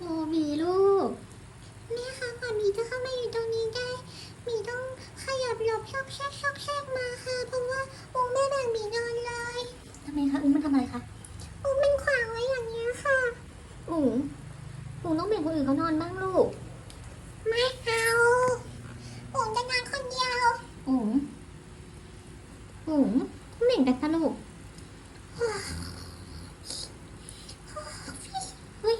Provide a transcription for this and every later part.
โอ้บีลูกแม่คะก่อนบีจะเข้ามาอยู่ตรงนี้ได้บีต้องขยับหลบซอกแซกซอกแซกมาค่ะ เพราะว่าองค์แม่แบ่งบีนอนเลยทำไมคะอุ้งมันทำอะไรคะอุ้งมันขวางไว้อย่างนี้ยค่ะอุ๋งอุ๋งต้องแบ่งคนอื่นเขานอนบ้างลูก ไม่เอาอุ๋งจะนอนคนเดียวอุ๋งอุ๋งแบ่งกันปะลูกเฮ้ย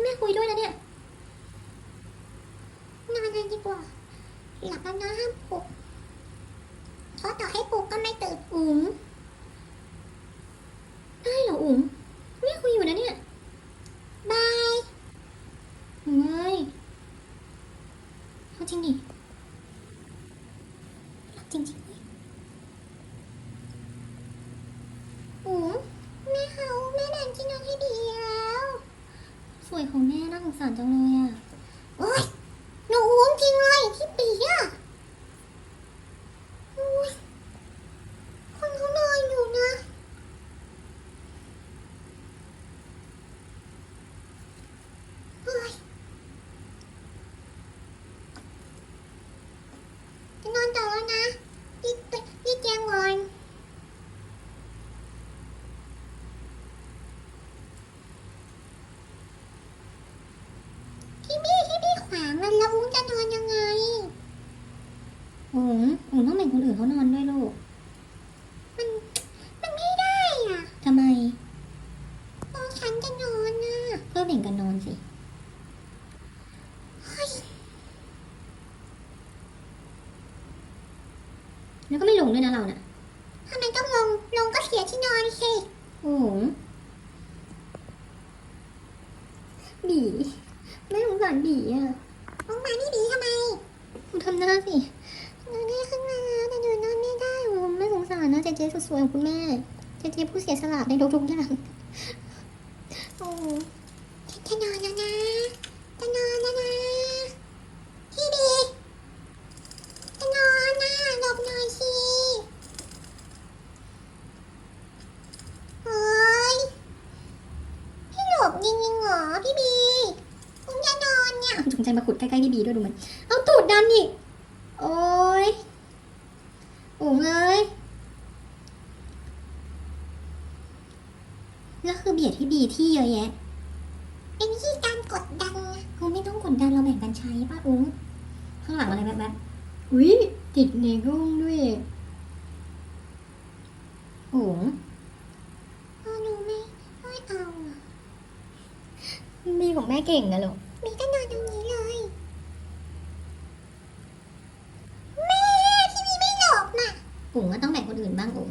แม่คุย ด้วยนะเนี่ยนอนกันดีกว่า หลับแล้วนะห้ามปลุกเพราะต่อให้ปลุกก็ไม่ตื่นอุ๋งได้เหรออุ๋งแม่คุยอยู่นะเนี่ย บายเฮ้ยเอาจริงดิหลับจริงๆดิอุ๋งแม่เขาแม่ดันที่นอนให้ดีแล้ว ส วยของแม่น่าสงสารจังเลยอะโอ๊ย หนูอ้วงจริงเลยที่ปีอะโอ๊ยคนเขานอนอยู่นะ เฮ้ยจะนอนต่อแล้วนะรีบไปรีบเตียงก่อนที่พี่ที่พี่ขวางมันแล้ วอุ้งจะนอนยังไงอุ๋งอุ๋งต้องแบ่งคนอื่นเขานอนด้วยลูก มัน มันไม่ได้อะทำไมตอนฉันจะนอนน่ะก็แบ่งกันนอนสิแล้วก็ไม่ลงด้วยนะเราน่ะทำไมต้องลง ลงก็เสียที่นอนสิโอ้โหบีไม่สงสารบีอะ ลงมานี่บีทำไมคุณทำหน้าสินอนได้ขึ้นมาแล้วแต่หนูนอนไม่ได้โอ้ไม่สงสารนะเจเจสุดสวยๆของคุณแม่เจเจผู้เสียสละในทุกๆอย่างโอ้จะนอนแล้วนะจะนอนแล้วนะพี่บีจะนอนนะหลบหน่อยสิเฮ้ยพี่หลบจริงๆเหรอพี่บี นเนี่ยสงใจมาขุดใกล้ๆพี่บีด้วยดูมันเอาตูดดันอีกโอ้ยโอ้เอ้ยแล้วคือเบียดที่บีที่เยอะแยะเป็นวิธีการกดดันนะคงไม่ต้องกดดันเราแบ่งกันใช้ป่ะอุ้งข้างหลังอะไรแบบแบบๆอุ้ยติดในกล้องด้วยโอ้เอาหนูไม่ไม่เอาอะมีของแม่เก่งนะลูก มีก็นอนตรงนี้เลย แม่พี่มีไม่หลบน่ะอุ๋งก็ต้องแบ่งคนอื่นบ้างอุ๋ง